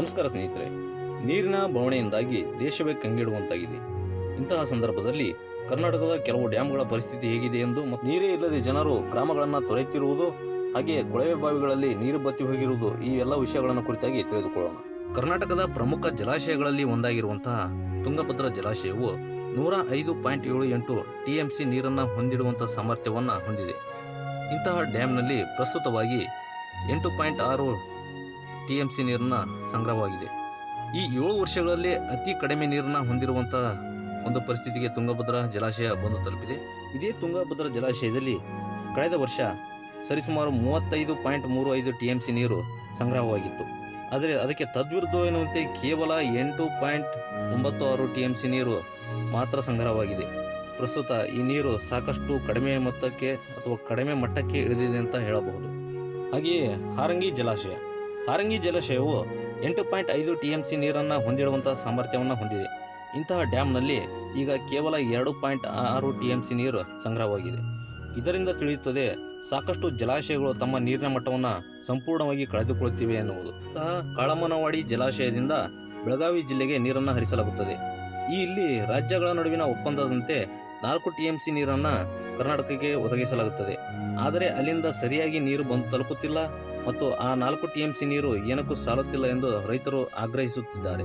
ನಮಸ್ಕಾರ ಸ್ನೇಹಿತರೆ. ನೀರಿನ ಬವಣೆಯಿಂದಾಗಿ ದೇಶವೇ ಕಂಗೆಡುವಂತಾಗಿದೆ. ಇಂತಹ ಸಂದರ್ಭದಲ್ಲಿ ಕರ್ನಾಟಕದ ಕೆಲವು ಡ್ಯಾಂಗಳ ಪರಿಸ್ಥಿತಿ ಹೇಗಿದೆ ಎಂದು ಮತ್ತು ನೀರೇ ಇಲ್ಲದೆ ಜನರು ಗ್ರಾಮಗಳನ್ನು ತೊರೆಯುತ್ತಿರುವುದು ಹಾಗೆ ಕೊಳವೆ ಬಾವಿಗಳಲ್ಲಿ ನೀರು ಬತ್ತಿ ಹೋಗಿರುವುದು ಈ ಎಲ್ಲ ವಿಷಯಗಳನ್ನು ಕುರಿತಾಗಿ ತಿಳಿದುಕೊಳ್ಳೋಣ. ಕರ್ನಾಟಕದ ಪ್ರಮುಖ ಜಲಾಶಯಗಳಲ್ಲಿ ಒಂದಾಗಿರುವಂತಹ ತುಂಗಭದ್ರಾ ಜಲಾಶಯವು ನೂರ ಐದು ಪಾಯಿಂಟ್ ಏಳು ಎಂಟು ಟಿಎಂಸಿ ನೀರನ್ನು ಹೊಂದಿಡುವಂತಹ ಸಾಮರ್ಥ್ಯವನ್ನು ಹೊಂದಿದೆ. ಇಂತಹ ಡ್ಯಾಮ್ನಲ್ಲಿ ಪ್ರಸ್ತುತವಾಗಿ ಎಂಟು ಪಾಯಿಂಟ್ ಆರು ಟಿ ನೀರಿನ ಸಂಗ್ರಹವಾಗಿದೆ. ಈ ಏಳು ವರ್ಷಗಳಲ್ಲಿ ಅತಿ ಕಡಿಮೆ ನೀರನ್ನ ಹೊಂದಿರುವಂತಹ ಒಂದು ಪರಿಸ್ಥಿತಿಗೆ ತುಂಗಭದ್ರಾ ಜಲಾಶಯ ಬಂದು ತಲುಪಿದೆ. ಇದೇ ತುಂಗಭದ್ರಾ ಜಲಾಶಯದಲ್ಲಿ ಕಳೆದ ವರ್ಷ ಸರಿಸುಮಾರು ಮೂವತ್ತೈದು ಪಾಯಿಂಟ್ ಮೂರು ಐದು ಟಿ ಎಂ ಸಿ ನೀರು ಸಂಗ್ರಹವಾಗಿತ್ತು. ಆದರೆ ಅದಕ್ಕೆ ತದ್ವಿರುದ್ಧ ಎನ್ನುವಂತೆ ಕೇವಲ ಎಂಟು ಪಾಯಿಂಟ್ ಒಂಬತ್ತು ಆರು ಟಿ ಎಂ ಸಿ ನೀರು ಮಾತ್ರ ಸಂಗ್ರಹವಾಗಿದೆ. ಪ್ರಸ್ತುತ ಈ ನೀರು ಸಾಕಷ್ಟು ಕಡಿಮೆ ಮೊತ್ತಕ್ಕೆ ಅಥವಾ ಕಡಿಮೆ ಮಟ್ಟಕ್ಕೆ ಇಳಿದಿದೆ ಅಂತ ಹೇಳಬಹುದು. ಹಾಗೆಯೇ ಹಾರಂಗಿ ಜಲಾಶಯ. ಹಾರಂಗಿ ಜಲಾಶಯವು ಎಂಟು ಪಾಯಿಂಟ್ ಐದು ಟಿ ಎಂ ಸಿ ನೀರನ್ನು ಹೊಂದಿಡುವಂತಹ ಸಾಮರ್ಥ್ಯವನ್ನು ಹೊಂದಿದೆ. ಇಂತಹ ಡ್ಯಾಮ್ನಲ್ಲಿ ಈಗ ಕೇವಲ ಎರಡು ಪಾಯಿಂಟ್ ಆರು ಟಿ ಎಂ ಸಿ ನೀರು ಸಂಗ್ರಹವಾಗಿದೆ. ಇದರಿಂದ ತಿಳಿಯುತ್ತದೆ ಸಾಕಷ್ಟು ಜಲಾಶಯಗಳು ತಮ್ಮ ನೀರಿನ ಮಟ್ಟವನ್ನು ಸಂಪೂರ್ಣವಾಗಿ ಕಳೆದುಕೊಳ್ಳುತ್ತಿವೆ ಎನ್ನುವುದು. ಇಂತಹ ಕಾಳಮ್ಮನವಾಡಿ ಜಲಾಶಯದಿಂದ ಬೆಳಗಾವಿ ಜಿಲ್ಲೆಗೆ ನೀರನ್ನು ಹರಿಸಲಾಗುತ್ತದೆ. ಈ ಇಲ್ಲಿ ರಾಜ್ಯಗಳ ನಡುವಿನ ಒಪ್ಪಂದದಂತೆ ನಾಲ್ಕು ಟಿ ಎಂ ಸಿ ನೀರನ್ನು ಕರ್ನಾಟಕಕ್ಕೆ ಒದಗಿಸಲಾಗುತ್ತದೆ. ಆದರೆ ಅಲ್ಲಿಂದ ಸರಿಯಾಗಿ ನೀರು ಬಂದು ತಲುಪುತ್ತಿಲ್ಲ ಮತ್ತು ಆ ನಾಲ್ಕು ಟಿಎಂಸಿ ನೀರು ಏನಕ್ಕೂ ಸಾಲುತ್ತಿಲ್ಲ ಎಂದು ರೈತರು ಆಗ್ರಹಿಸುತ್ತಿದ್ದಾರೆ.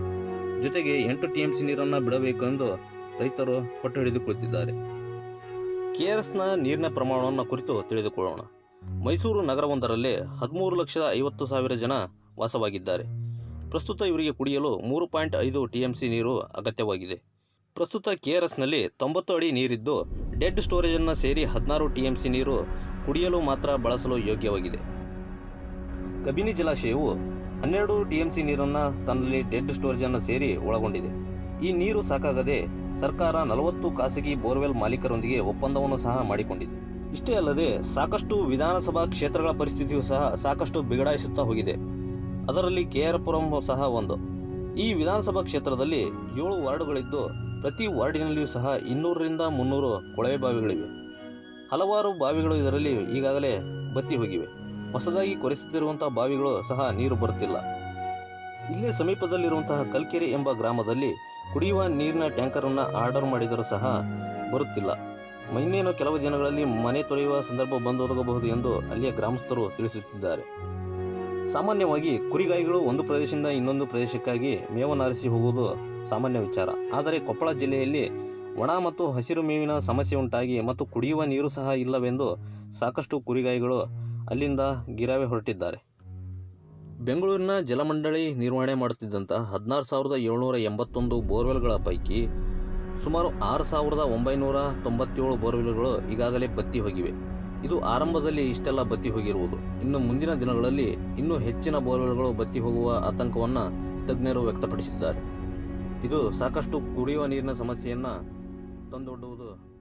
ಜೊತೆಗೆ ಎಂಟು ಟಿಎಂಸಿ ನೀರನ್ನು ಬಿಡಬೇಕು ಎಂದು ರೈತರು ಪಟ್ಟು ಹಿಡಿದುಕೊಳ್ಳುತ್ತಿದ್ದಾರೆ ಕೆಆರ್ಎಸ್ನ ನೀರಿನ ಪ್ರಮಾಣವನ್ನು ಕುರಿತು ತಿಳಿದುಕೊಳ್ಳೋಣ. ಮೈಸೂರು ನಗರವೊಂದರಲ್ಲಿ ಹದಿಮೂರು ಲಕ್ಷದ ಐವತ್ತು ಸಾವಿರ ಜನ ವಾಸವಾಗಿದ್ದಾರೆ. ಪ್ರಸ್ತುತ ಇವರಿಗೆ ಕುಡಿಯಲು ಮೂರು ಪಾಯಿಂಟ್ ಐದು ಟಿಎಂಸಿ ನೀರು ಅಗತ್ಯವಾಗಿದೆ. ಪ್ರಸ್ತುತ ಕೆಆರ್ಎಸ್ನಲ್ಲಿ ತೊಂಬತ್ತು ಅಡಿ ನೀರಿದ್ದು ಡೆಡ್ ಸ್ಟೋರೇಜನ್ನು ಸೇರಿ ಹದಿನಾರು ಟಿಎಂಸಿ ನೀರು ಕುಡಿಯಲು ಮಾತ್ರ ಬಳಸಲು ಯೋಗ್ಯವಾಗಿದೆ. ಕಬಿನಿ ಜಲಾಶಯವು ಹನ್ನೆರಡು ಟಿಎಂಸಿ ನೀರನ್ನು ತನ್ನಲ್ಲಿ ಡೆಡ್ ಸ್ಟೋರೇಜನ್ನು ಸೇರಿ ಒಳಗೊಂಡಿದೆ. ಈ ನೀರು ಸಾಕಾಗದೆ ಸರ್ಕಾರ ನಲವತ್ತು ಖಾಸಗಿ ಬೋರ್ವೆಲ್ ಮಾಲೀಕರೊಂದಿಗೆ ಒಪ್ಪಂದವನ್ನು ಸಹ ಮಾಡಿಕೊಂಡಿದೆ. ಇಷ್ಟೇ ಅಲ್ಲದೆ ಸಾಕಷ್ಟು ವಿಧಾನಸಭಾ ಕ್ಷೇತ್ರಗಳ ಪರಿಸ್ಥಿತಿಯು ಸಹ ಸಾಕಷ್ಟು ಬಿಗಡಾಯಿಸುತ್ತಾ ಹೋಗಿದೆ. ಅದರಲ್ಲಿ ಕೆಆರ್ ಪುರಂ ಸಹ ಒಂದು. ಈ ವಿಧಾನಸಭಾ ಕ್ಷೇತ್ರದಲ್ಲಿ ಏಳು ವಾರ್ಡುಗಳಿದ್ದು ಪ್ರತಿ ವಾರ್ಡಿನಲ್ಲಿಯೂ ಸಹ ಇನ್ನೂರರಿಂದ ಮುನ್ನೂರು ಕೊಳವೆ ಬಾವಿಗಳಿವೆ. ಹಲವಾರು ಬಾವಿಗಳು ಇದರಲ್ಲಿ ಈಗಾಗಲೇ ಬತ್ತಿ ಹೋಗಿವೆ. ಹೊಸದಾಗಿ ಕೊರೆಸುತ್ತಿರುವಂತಹ ಬಾವಿಗಳು ಸಹ ನೀರು ಬರುತ್ತಿಲ್ಲ. ಇಲ್ಲೇ ಸಮೀಪದಲ್ಲಿರುವಂತಹ ಕಲ್ಕೆರೆ ಎಂಬ ಗ್ರಾಮದಲ್ಲಿ ಕುಡಿಯುವ ನೀರಿನ ಟ್ಯಾಂಕರನ್ನು ಆರ್ಡರ್ ಮಾಡಿದರೂ ಸಹ ಬರುತ್ತಿಲ್ಲ. ಇನ್ನೇನು ಕೆಲವು ದಿನಗಳಲ್ಲಿ ಮನೆ ತೊರೆಯುವ ಸಂದರ್ಭ ಬಂದೊದಗಬಹುದು ಎಂದು ಅಲ್ಲಿಯ ಗ್ರಾಮಸ್ಥರು ತಿಳಿಸುತ್ತಿದ್ದಾರೆ. ಸಾಮಾನ್ಯವಾಗಿ ಕುರಿಗಾಯಿಗಳು ಒಂದು ಪ್ರದೇಶದಿಂದ ಇನ್ನೊಂದು ಪ್ರದೇಶಕ್ಕಾಗಿ ಮೇವನ್ನರಿಸಿ ಹೋಗುವುದು ಸಾಮಾನ್ಯ ವಿಚಾರ. ಆದರೆ ಕೊಪ್ಪಳ ಜಿಲ್ಲೆಯಲ್ಲಿ ಒಣ ಮತ್ತು ಹಸಿರು ಮೇವಿನ ಸಮಸ್ಯೆ ಉಂಟಾಗಿ ಮತ್ತು ಕುಡಿಯುವ ನೀರು ಸಹ ಇಲ್ಲವೆಂದು ಸಾಕಷ್ಟು ಕುರಿಗಾಯಿಗಳು ಅಲ್ಲಿಂದ ಗಿರಾವೆ ಹೊರಟಿದ್ದಾರೆ. ಬೆಂಗಳೂರಿನ ಜಲಮಂಡಳಿ ನಿರ್ವಹಣೆ ಮಾಡುತ್ತಿದ್ದಂಥ ಹದಿನಾರು ಸಾವಿರದ ಏಳ್ನೂರ ಎಂಬತ್ತೊಂದು ಬೋರ್ವೆಲ್ಗಳ ಪೈಕಿ ಸುಮಾರು ಆರು ಸಾವಿರದ ಒಂಬೈನೂರ ತೊಂಬತ್ತೇಳು ಬೋರ್ವೆಲ್ಗಳು ಈಗಾಗಲೇ ಬತ್ತಿ ಹೋಗಿವೆ. ಇದು ಆರಂಭದಲ್ಲಿ ಇಷ್ಟೆಲ್ಲ ಬತ್ತಿ ಹೋಗಿರುವುದು. ಇನ್ನು ಮುಂದಿನ ದಿನಗಳಲ್ಲಿ ಇನ್ನೂ ಹೆಚ್ಚಿನ ಬೋರ್ವೆಲ್ಗಳು ಬತ್ತಿ ಹೋಗುವ ಆತಂಕವನ್ನು ತಜ್ಞರು ವ್ಯಕ್ತಪಡಿಸಿದ್ದಾರೆ. ಇದು ಸಾಕಷ್ಟು ಕುಡಿಯುವ ನೀರಿನ ಸಮಸ್ಯೆಯನ್ನು ತಂದೊಡ್ಡುವುದು.